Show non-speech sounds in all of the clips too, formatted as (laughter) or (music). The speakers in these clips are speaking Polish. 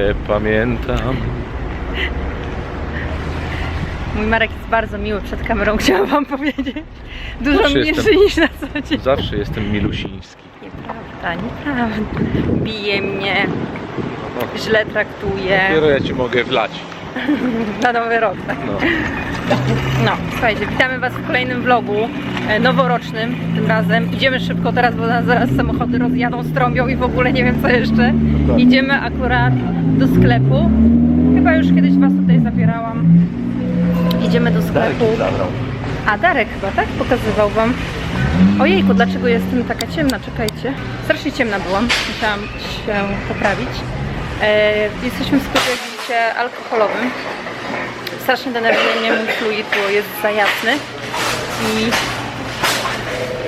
Cię pamiętam. Mój Marek jest bardzo miły przed kamerą, chciałam wam powiedzieć. Dużo Zawsze jestem. niż na co dzień. Zawsze jestem milusiński. Nieprawda, nieprawda. Bije mnie, źle traktuje. dopiero ja Ci mogę wlać. (laughs) Na nowy rok, tak. No. No, słuchajcie, witamy Was w kolejnym vlogu e, noworocznym tym razem. Idziemy szybko teraz, bo nas zaraz samochody rozjadą, strąbią i w ogóle nie wiem co jeszcze. Dokładnie. Idziemy akurat do sklepu. Chyba już kiedyś Was tutaj zabierałam. Idziemy do sklepu. A Darek chyba, tak? Pokazywał Wam. Ojejku, dlaczego jestem taka ciemna? Czekajcie. Strasznie ciemna byłam. Musiałam się poprawić. E, jesteśmy w sklepie, widzicie, alkoholowym. Strasznie denerwuje mnie mój fluid, bo jest za jasny. I,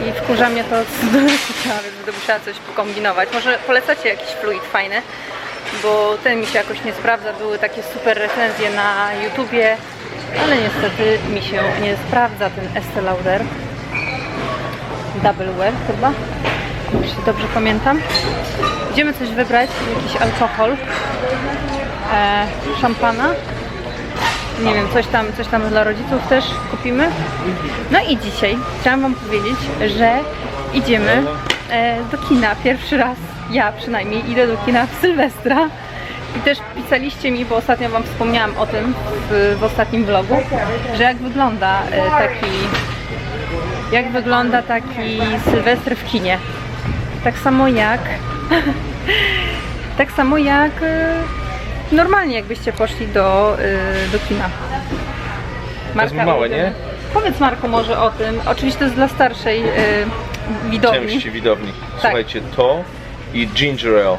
i wkurza mnie to dosyć, (laughs) więc będę musiała coś pokombinować. Może polecacie jakiś fluid fajny, bo ten mi się jakoś nie sprawdza. Były takie super recenzje na YouTubie, ale niestety mi się nie sprawdza ten Estee Lauder. Double Wear chyba, jeśli dobrze pamiętam. Idziemy coś wybrać, jakiś alkohol, e, szampana. Nie wiem, coś tam, coś tam dla rodziców też kupimy. No i dzisiaj chciałam Wam powiedzieć, że idziemy e, do kina. Pierwszy raz, ja przynajmniej, idę do kina w Sylwestra. I też pisaliście mi, bo ostatnio Wam wspomniałam o tym w, w ostatnim vlogu, że jak wygląda e, taki jak wygląda taki Sylwester w kinie. Tak samo jak (laughs) tak samo jak e, normalnie jakbyście poszli do, e, do kina. jest małe, ulubiony. nie? Powiedz Marku może o tym. Oczywiście to jest dla starszej e, widowni, Części widowni. Słuchajcie, to i ginger ale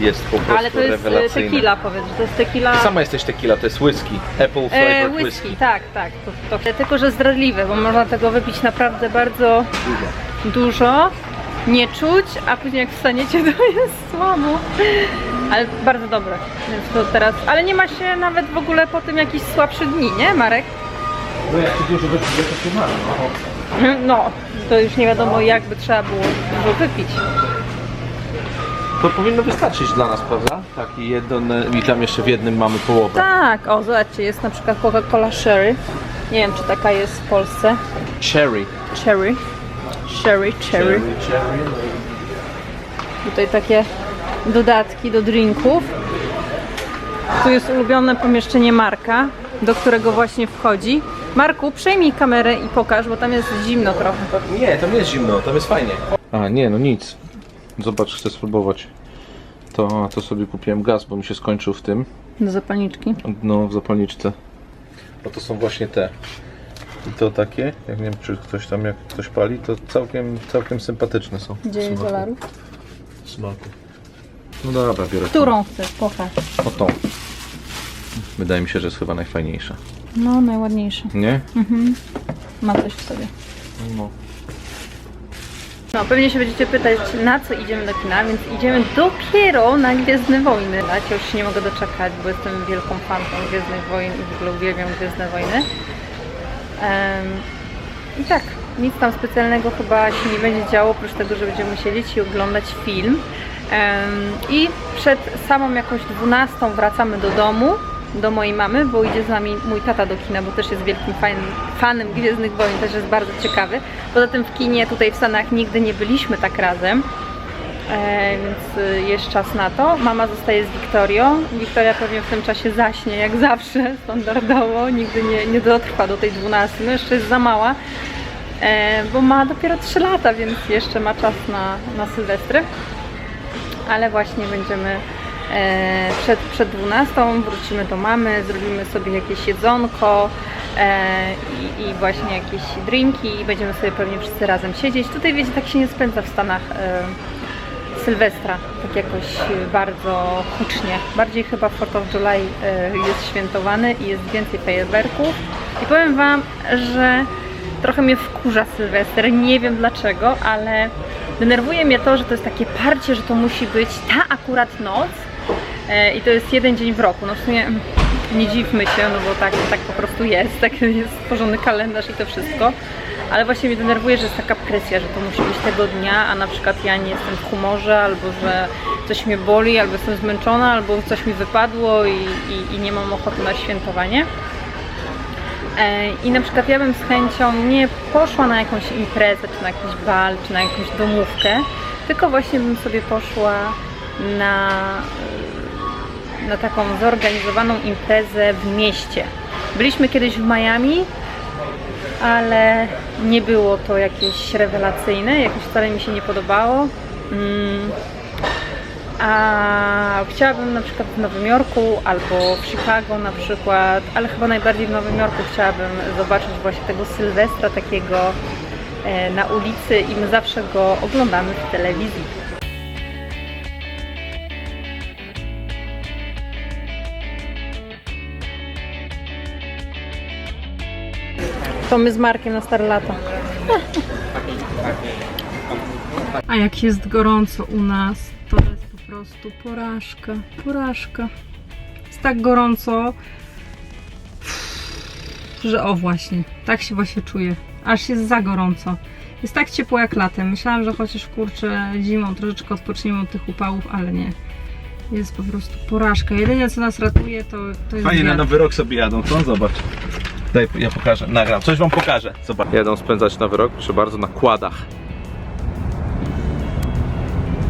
jest po prostu ale to jest e, rewelacyjne. tequila powiedz, że to jest tequila Sama jesteś tequila, to jest whisky. Apple e, flavored whisky. whisky. Tak, tak. To, to, tylko, że zdradliwe, bo można tego wypić naprawdę bardzo Dużo. dużo, nie czuć, a później jak wstaniecie (laughs) to jest słabo. Ale bardzo dobre. Więc to teraz. Ale nie ma się nawet w ogóle po tym jakichś słabszych dni, nie Marek? No jak ty dużo wypijesz, to się ma. No. No, to już nie wiadomo jak by trzeba było dużo wypić. To powinno wystarczyć dla nas, prawda? Taki jeden i tam jeszcze w jednym mamy połowę. Tak, o zobaczcie, jest na przykład Coca-Cola Sherry. Nie wiem czy taka jest w Polsce. Cherry. Cherry. Sherry, cherry. cherry. Tutaj takie dodatki do drinków. Tu jest ulubione pomieszczenie Marka, do którego właśnie wchodzi. Marku, przejmij kamerę i pokaż, bo tam jest zimno trochę. Nie, tam jest zimno, tam jest fajnie. A, nie, no nic. Zobacz, chcę spróbować. To, to sobie kupiłem gaz, bo mi się skończył w tym, Do zapalniczki. no w zapalniczce. Bo to są właśnie te. I to takie, jak nie wiem czy ktoś tam jak ktoś pali, to całkiem, całkiem sympatyczne są. w 9 smaku. dolarów. Smaku. No dobra, biorę Którą chcesz? Pokaż. tą. O tą. Wydaje mi się, że jest chyba najfajniejsza. No, najładniejsza. Nie? Ma coś w sobie. No. No, pewnie się będziecie pytać, na co idziemy do kina, więc idziemy dopiero na Gwiezdne Wojny. Ja już się nie mogę doczekać, bo jestem wielką fanką Gwiezdnych Wojen i w ogóle uwielbiam Gwiezdne Wojny. Em, I tak, nic tam specjalnego chyba się nie będzie działo, oprócz tego, że będziemy siedzieć i oglądać film. I przed samą jakąś 12 wracamy do domu, do mojej mamy, bo idzie z nami mój tata do kina, bo też jest wielkim fanem, fanem Gwiezdnych Wojen, też jest bardzo ciekawy. Poza tym w kinie tutaj w Stanach nigdy nie byliśmy tak razem. E, więc y, jest czas na to. Mama zostaje z Wiktorią. Wiktoria pewnie w tym czasie zaśnie, jak zawsze, (laughs) standardowo. Nigdy nie, nie dotrwa do tej 12. No jeszcze jest za mała, e, bo ma dopiero 3 lata, więc jeszcze ma czas na, na Sylwestry. Ale właśnie będziemy e, przed, przed 12 wrócimy do mamy, zrobimy sobie jakieś jedzonko e, i, i właśnie jakieś drinki i będziemy sobie pewnie wszyscy razem siedzieć. Tutaj wiecie, tak się nie spędza w Stanach. E, Sylwestra, tak jakoś bardzo hucznie. Bardziej chyba 4th of July jest świętowany i jest więcej fajerwerków. I powiem Wam, że trochę mnie wkurza Sylwester, nie wiem dlaczego, ale denerwuje mnie to, że to jest takie parcie, że to musi być ta akurat noc e, i to jest jeden dzień w roku. No w sumie mm, nie dziwmy się, no bo tak, tak po prostu jest, tak (laughs) jest stworzony kalendarz i to wszystko. Ale właśnie mnie denerwuje, że jest taka presja, że to musi być tego dnia, a na przykład ja nie jestem w humorze, albo że coś mnie boli, albo jestem zmęczona, albo coś mi wypadło i, i, i nie mam ochoty na świętowanie. E, I na przykład ja bym z chęcią nie poszła na jakąś imprezę, czy na jakiś bal, czy na jakąś domówkę, tylko właśnie bym sobie poszła na, na taką zorganizowaną imprezę w mieście. Byliśmy kiedyś w Miami, ale nie było to jakieś rewelacyjne, jakoś wcale mi się nie podobało. Mm. A chciałabym na przykład w Nowym Jorku albo w Chicago na przykład, ale chyba najbardziej w Nowym Jorku chciałabym zobaczyć właśnie tego Sylwestra takiego e, na ulicy i my zawsze go oglądamy w telewizji. To my z Markiem na stare lata. A jak jest gorąco u nas, to prostu porażka, porażka. Jest tak gorąco, że o właśnie, tak się właśnie czuję. Aż jest za gorąco. Jest tak ciepło jak latem. Myślałam, że chociaż kurczę zimą troszeczkę odpoczniemy od tych upałów, ale nie. Jest po prostu porażka. Jedyne co nas ratuje to, to jest Fajnie na wiatr. nowy rok sobie jadą, co? Zobacz. Daj, ja pokażę, nagram. Coś wam pokażę. Zobacz. Jadą spędzać nowy rok, proszę bardzo, na kładach.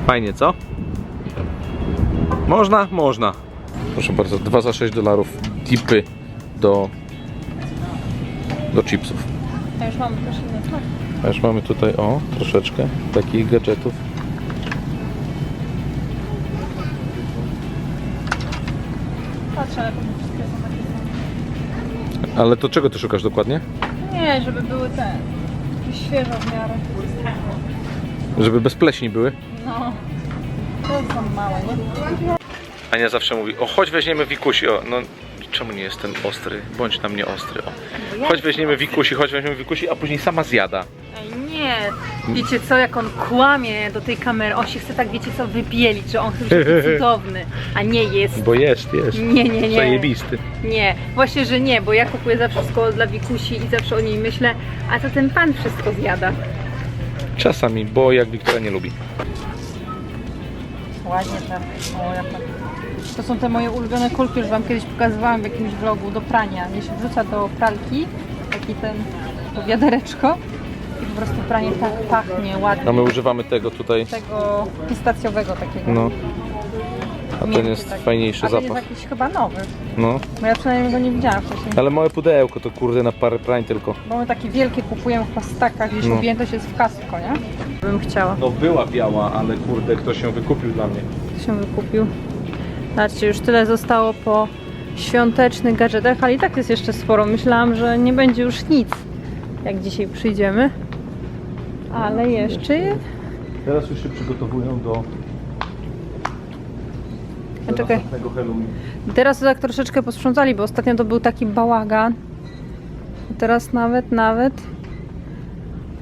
Fajnie, co? Można? Można. Proszę bardzo, 2 za 6 dolarów tipy do, do chipsów. A już mamy też inne smak. A już mamy tutaj, o, troszeczkę takich gadżetów. Patrzę, ale pewnie wszystkie są takie same. Ale to czego ty szukasz dokładnie? Nie, żeby były te takie świeże w miarę. Żeby bez pleśni były? No. To są małe, nie? Ania zawsze mówi, o chodź weźmiemy wikusi, o, no czemu nie jest ten ostry? Bądź na mnie ostry, o. Chodź weźmiemy wikusi, chodź weźmiemy wikusi, a później sama zjada. Ej, nie. Wiecie co, jak on kłamie do tej kamery, on się chce tak, wiecie co, wybielić, że on chce być (laughs) cudowny, a nie jest. Bo jest, jest. Nie, nie, nie. Zajebisty. Nie, właśnie, że nie, bo ja kupuję zawsze wszystko dla Wikusi i zawsze o niej myślę, a to ten pan wszystko zjada. Czasami, bo jak Wiktoria nie lubi. Ładnie te. O, jak tak. To są te moje ulubione kulki, już Wam kiedyś pokazywałam w jakimś vlogu do prania. Je się wrzuca do pralki, taki ten, to wiadereczko i po prostu pranie tak pachnie ładnie. A my używamy tego tutaj, Tego pistacjowego takiego. no. A ten Miękki jest taki. fajniejszy A ten zapach. jest jakiś chyba nowy, No. bo ja przynajmniej go nie widziałam wcześniej. Ale małe pudełko to kurde na parę prań tylko. Bo my takie wielkie kupujemy w pastakach, gdzieś No. objętość jest w kasko, nie? Bym chciała. No była biała, ale kurde ktoś ją wykupił dla mnie. się wykupił. Zobaczcie, już tyle zostało po świątecznych gadżetach, ale i tak jest jeszcze sporo. Myślałam, że nie będzie już nic, jak dzisiaj przyjdziemy. Ale jeszcze je... Teraz już się przygotowują do, A czekaj. Halloween. Teraz to tak troszeczkę posprzątali, bo ostatnio to był taki bałagan. A teraz nawet, nawet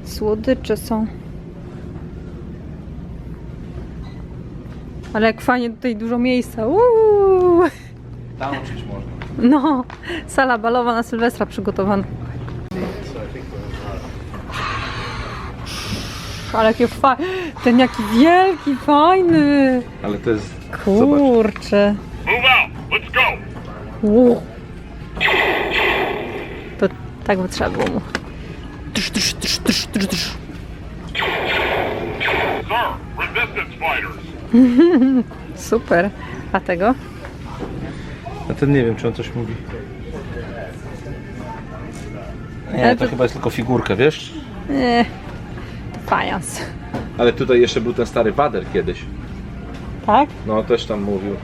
słodycze są. Ale jak fajnie tutaj dużo miejsca. Uuu. Tam uczyć można. No, sala balowa na Sylwestra przygotowana. Ale jakie fa... Ten jaki wielki, fajny. Ale to jest... Kurczę. Move out. Let's go. Ło. To tak by trzeba było mu. (laughs) Super. A tego? A ten nie wiem, czy on coś mówi. Nie, Ale to to- chyba jest tylko figurka, wiesz? Nie. To fajans. Ale tutaj jeszcze był ten stary Wader kiedyś. Tak? No, też tam mówił.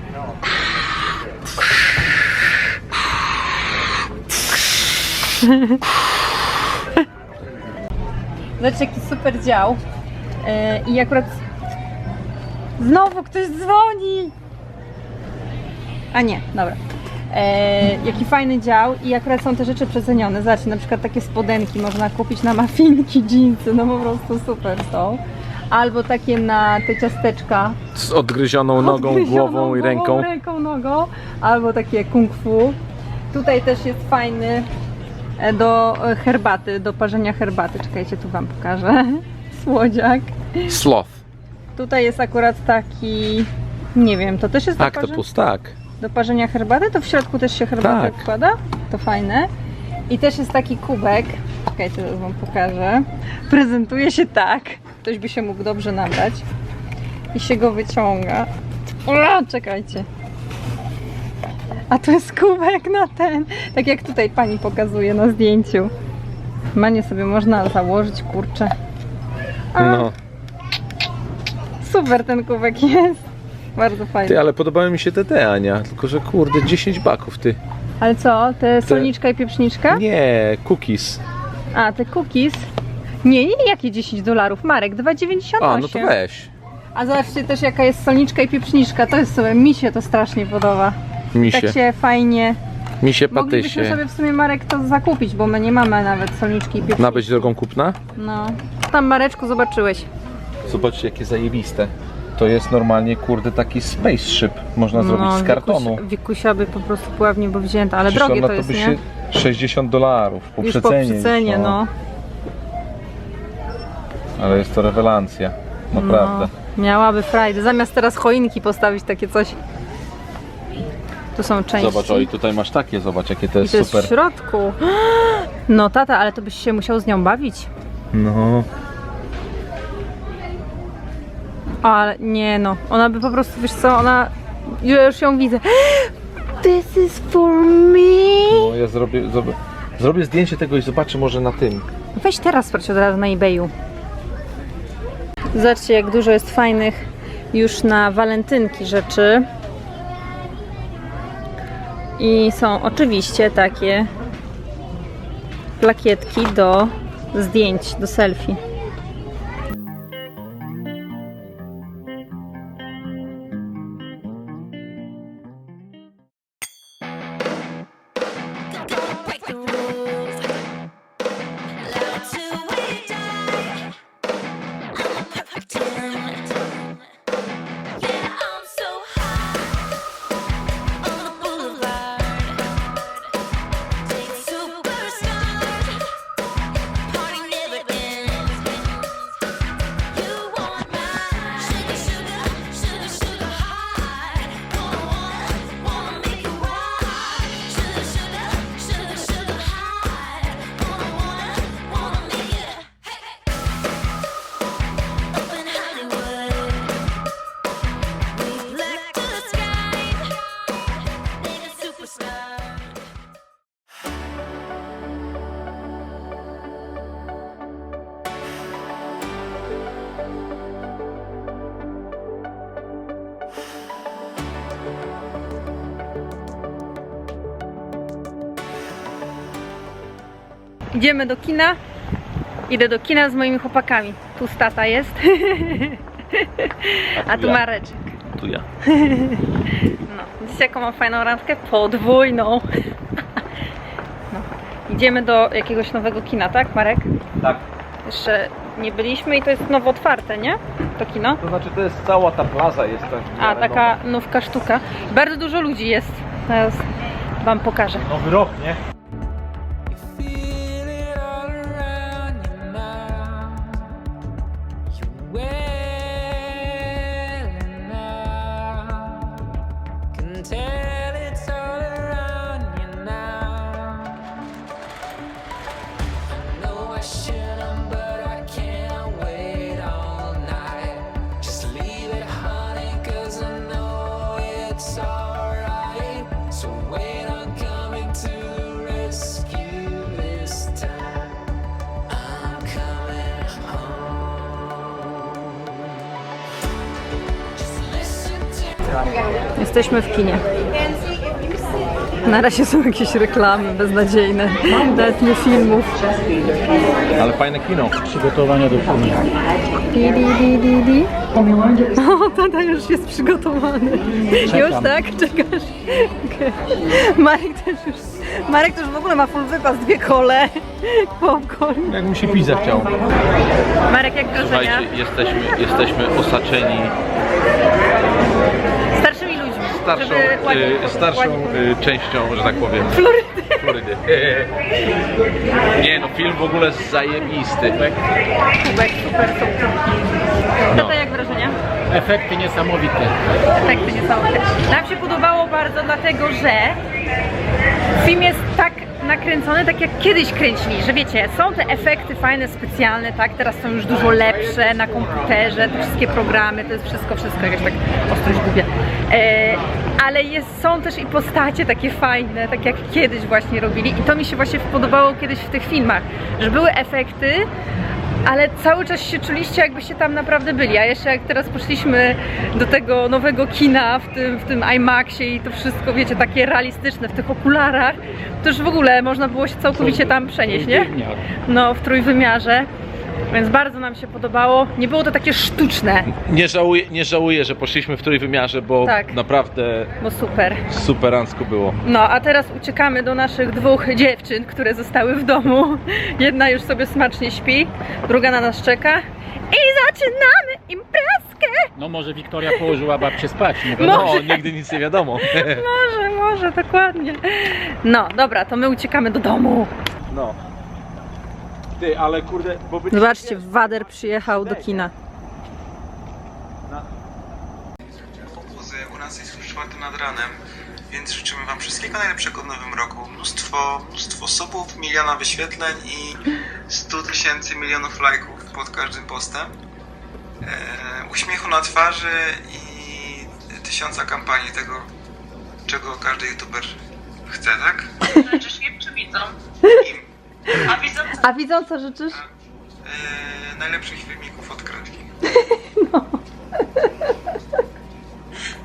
Zobaczcie, jaki super dział. Yy, I akurat znowu ktoś dzwoni. A nie, dobra. E, jaki fajny dział i akurat są te rzeczy przecenione. Zobaczcie, na przykład takie spodenki można kupić na mafinki, dżinsy, no po prostu super są. Albo takie na te ciasteczka. Z odgryzioną nogą, Odgryzioną głową i ręką. ręką, nogą. Albo takie kung fu. Tutaj też jest fajny e, do e, herbaty, do parzenia herbaty. Czekajcie, tu Wam pokażę. (laughs) Słodziak. Sloth. Tutaj jest akurat taki Nie wiem, to też jest do, parzy... Aktopus, tak. do parzenia herbaty? To w środku też się herbatę Tak. wkłada? To fajne. I też jest taki kubek. Czekajcie, teraz wam pokażę. Prezentuje się tak. Ktoś by się mógł dobrze nabrać. I się go wyciąga. O, czekajcie. A to jest kubek na ten. Tak jak tutaj pani pokazuje na zdjęciu. Manie sobie można założyć, kurczę. A, No. Super ten kubek jest. Bardzo fajny. Ty, ale podobały mi się te te, Ania. Tylko, że kurde, 10 baków, ty. Ale co? Te solniczka i pieprzniczka? Nie, cookies. A, te cookies? Nie, nie, jakie 10 dolarów? Marek, 2,98. A, no to weź. A zobaczcie też jaka jest solniczka i pieprzniczka. To jest sobie, mi się to strasznie podoba. Misie. Tak się fajnie. Misie Moglibyśmy patysie. sobie w sumie Marek to zakupić, bo my nie mamy nawet solniczki i pieprzniczki. Ma być drogą kupna? No. Tam Mareczku zobaczyłeś. Zobaczcie, jakie zajebiste. To jest normalnie, kurde, taki spaceship. Można zrobić z kartonu. Wikuś, wikusia by po prostu była w niebo wzięta, ale Przecież drogie ona to jest, by nie? się 60 dolarów. Po Już po przecenie. przecenie, już, no. Ale jest to rewelacja. Naprawdę. No, miałaby frajdę. Zamiast teraz choinki postawić takie coś. Tu są części. Zobacz, o i tutaj masz takie, zobacz, jakie to I jest to jest super. w środku. (gasps) No tata, ale to byś się musiał z nią bawić. No. Ale nie no, ona by po prostu, wiesz co, ona... Ja już ją widzę. (gasps) This is for me. no ja zrobię, zrobię, zrobię zdjęcie tego i zobaczę może na tym. Weź teraz sprawdź od razu na eBayu. Zobaczcie jak dużo jest fajnych już na walentynki rzeczy. I są oczywiście takie plakietki do zdjęć, do selfie. Idziemy do kina. Idę do kina z moimi chłopakami. Tu stata jest, a tu ja. Mareczek. Tu ja. No, widzicie jaką mam fajną randkę? Podwójną. No. Idziemy do jakiegoś nowego kina, tak Marek? Tak. Jeszcze nie byliśmy i to jest nowo otwarte, nie? To kino. To znaczy to jest cała ta plaza jest tak. A, taka nówka sztuka. Bardzo dużo ludzi jest. Teraz wam pokażę. Nowy rok, nie? Jesteśmy w kinie. Na razie są jakieś reklamy beznadziejne. Nawet nie filmów. Ale fajne kino. przygotowania do filmu. Di, di, di, di, di. O, tata już jest przygotowany. Już tak? Czekasz? Okej. Marek też już. Marek też w ogóle ma full wypas, dwie kole, popcorn. Jak mi się pizza chciał. Marek, jak wrażenia? Słuchajcie, jesteśmy, jesteśmy osaczeni. Starszą, y, starszą y, częścią, że tak powiem. Florydy. Florydy. (laughs) Nie no, film w ogóle zajebisty. Kubek, super, super. No. Tata, jak wrażenia? Efekty niesamowite. Efekty niesamowite. Nam się podobało bardzo, dlatego że film jest tak nakręcony, tak jak kiedyś kręcili, że wiecie, są te efekty fajne, specjalne, tak, teraz są już dużo lepsze na komputerze, te wszystkie programy, to jest wszystko, wszystko, jakaś tak ostrość gubię. E, ale jest, są też i postacie takie fajne, tak jak kiedyś właśnie robili i to mi się właśnie podobało kiedyś w tych filmach, że były efekty, ale cały czas się czuliście, jakbyście tam naprawdę byli. A jeszcze jak teraz poszliśmy do tego nowego kina w tym, w tym IMAXie i to wszystko, wiecie, takie realistyczne w tych okularach, to już w ogóle można było się całkowicie tam przenieść, nie? No, w trójwymiarze. Więc bardzo nam się podobało. Nie było to takie sztuczne, Nie żałuję, nie żałuję, że poszliśmy w trójwymiarze, bo Tak. naprawdę bo super. superancko było. No, a teraz uciekamy do naszych dwóch dziewczyn, które zostały w domu. Jedna już sobie smacznie śpi, druga na nas czeka. I zaczynamy imprezkę! No może Wiktoria położyła babcię spać, nie wiadomo. Może. No, nigdy nic nie wiadomo. (laughs) Może, może, dokładnie. No, dobra, to my uciekamy do domu. No. Ty, ale kurde, bo by... Zobaczcie, Wader przyjechał do kina. obozy. U nas jest już czwarty nad ranem, więc życzymy Wam wszystkiego najlepszego w nowym roku. Mnóstwo, mnóstwo subów, miliona wyświetleń i 100 tysięcy milionów lajków pod każdym postem. E, uśmiechu na twarzy i tysiąca kampanii tego, czego każdy youtuber chce, tak? Życzysz im czy widzom? (laughs) A widzom A widzą co życzysz? e, najlepszych filmików od kratki. (laughs)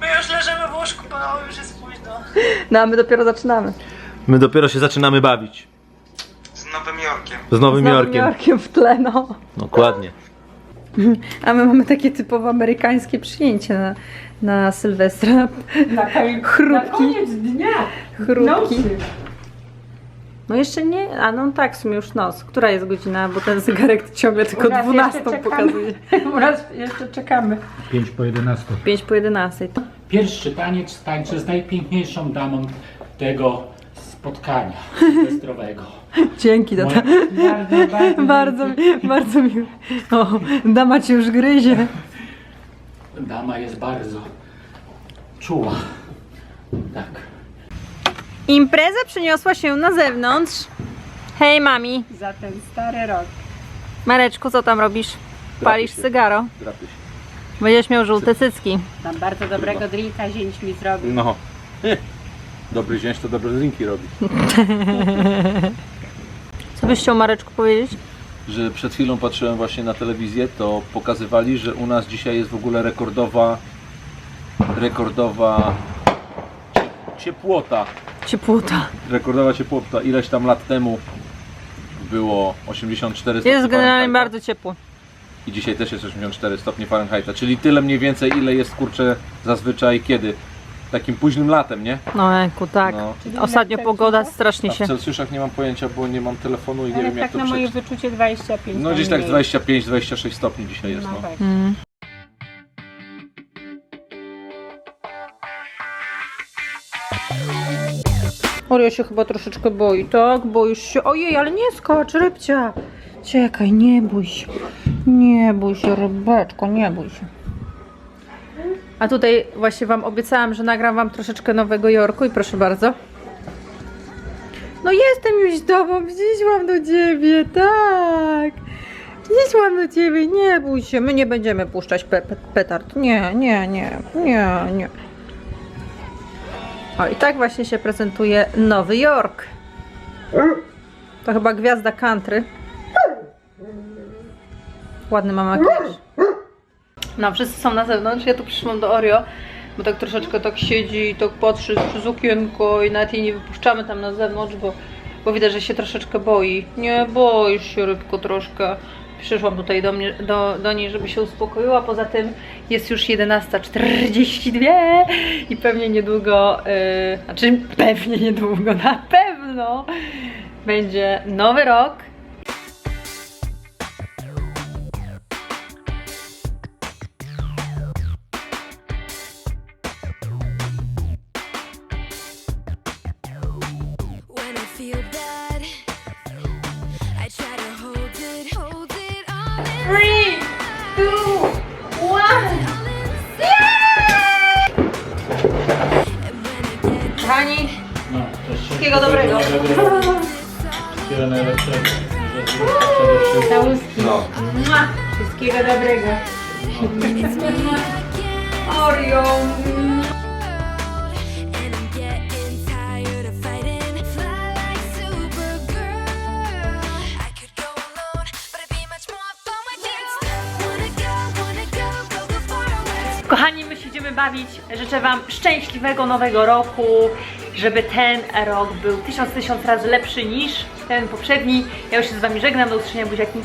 My już leżymy w łóżku, bo już jest późno. No, a my dopiero zaczynamy. My dopiero się zaczynamy bawić. Z Nowym Jorkiem. Z Nowym Z Nowym Jorkiem. Jorkiem w tle, no. Dokładnie. (laughs) A my mamy takie typowo amerykańskie przyjęcie na, na Sylwestra. Na, chrupki. koniec dnia. Chrupki. No jeszcze nie, a no tak, w sumie już noc. Która jest godzina, bo ten zegarek ciągle tylko 12 pokazuje. (laughs) U nas jeszcze czekamy. 5 po 11. 5 po 11. Pierwszy taniec tańczę z najpiękniejszą damą tego spotkania sylwestrowego. (laughs) Dzięki, tata. Bardzo, bardzo. (laughs) Bardzo, bardzo miło. O, dama cię już gryzie. Dama jest bardzo czuła. Tak. Impreza przeniosła się na zewnątrz. Hej mami. Za ten stary rok. Mareczku, co tam robisz? Palisz się. cygaro. Drapie się. Będziesz miał żółte cycki. Tam bardzo dobrego drinka zięć mi zrobił. No. Dobry zięć to dobre drinki robi. (laughs) Co byś chciał Mareczku powiedzieć? Że przed chwilą patrzyłem właśnie na telewizję, to pokazywali, że u nas dzisiaj jest w ogóle rekordowa rekordowa cie- ciepłota. Ciepłota. Rekordowa ciepłota. Ileś tam lat temu było 84 stopnie Jest generalnie Fahrenheita. bardzo ciepło. I dzisiaj też jest 84 stopnie Fahrenheita, czyli tyle mniej więcej ile jest kurczę zazwyczaj kiedy? Takim późnym latem, nie? No Eku, tak. No. Ostatnio pogoda strasznie A w się... Celsjuszach nie mam pojęcia, bo nie mam telefonu i nie Ale wiem jak tak to na moje wyczucie 25. No gdzieś tak mniej. 25-26 stopni dzisiaj jest. No No. tak. Mm. Orio się chyba troszeczkę boi, tak? Boisz się. Ojej, ale nie skacz, rybcia. Czekaj, nie bój się. Nie bój się, rybeczko, nie bój się. A tutaj właśnie Wam obiecałam, że nagram Wam troszeczkę Nowego Jorku i proszę bardzo. No jestem już z Tobą, przyszłam do Ciebie, tak. Przyszłam do Ciebie, nie bój się, my nie będziemy puszczać pe pe petard. Nie, nie, nie, nie, nie. O, i tak właśnie się prezentuje Nowy Jork. To chyba gwiazda country. Ładny ma makijaż. No, wszyscy są na zewnątrz, ja tu przyszłam do Oreo, bo tak troszeczkę tak siedzi i tak patrzy przez okienko i nawet jej nie wypuszczamy tam na zewnątrz, bo, bo widać, że się troszeczkę boi. Nie boisz się, rybko, troszkę. Przyszłam tutaj do, mnie, do, do niej, żeby się uspokoiła. Poza tym jest już 11.42 i pewnie niedługo, yy, znaczy pewnie niedługo, na pewno będzie nowy rok. No, to Wszystkiego dobrego. Wszystkiego najlepszego. Całuski. No. Wszystkiego dobrego. Oreo! Bawić. Życzę Wam szczęśliwego nowego roku, żeby ten rok był tysiąc, tysiąc razy lepszy niż ten poprzedni. Ja już się z Wami żegnam, do usłyszenia buziaki.